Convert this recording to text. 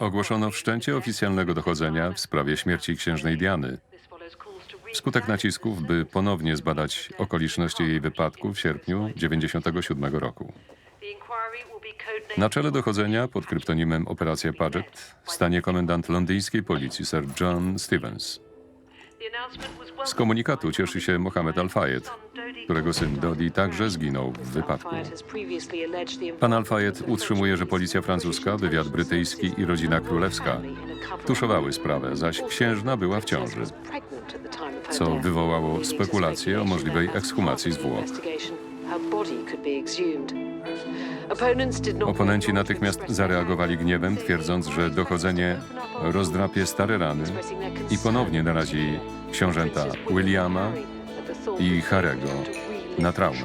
Ogłoszono wszczęcie oficjalnego dochodzenia w sprawie śmierci księżnej Diany. Wskutek nacisków, by ponownie zbadać okoliczności jej wypadku w sierpniu 1997 roku. Na czele dochodzenia pod kryptonimem Operacja Paget stanie komendant londyńskiej policji Sir John Stevens. Z komunikatu cieszy się Mohamed Al-Fayed, którego syn Dodi także zginął w wypadku. Pan Al-Fayed utrzymuje, że policja francuska, wywiad brytyjski i rodzina królewska tuszowały sprawę, zaś księżna była w ciąży, co wywołało spekulacje o możliwej ekshumacji zwłok. Oponenci natychmiast zareagowali gniewem, twierdząc, że dochodzenie rozdrapie stare rany i ponownie narazi książęta Williama i Harego na traumę.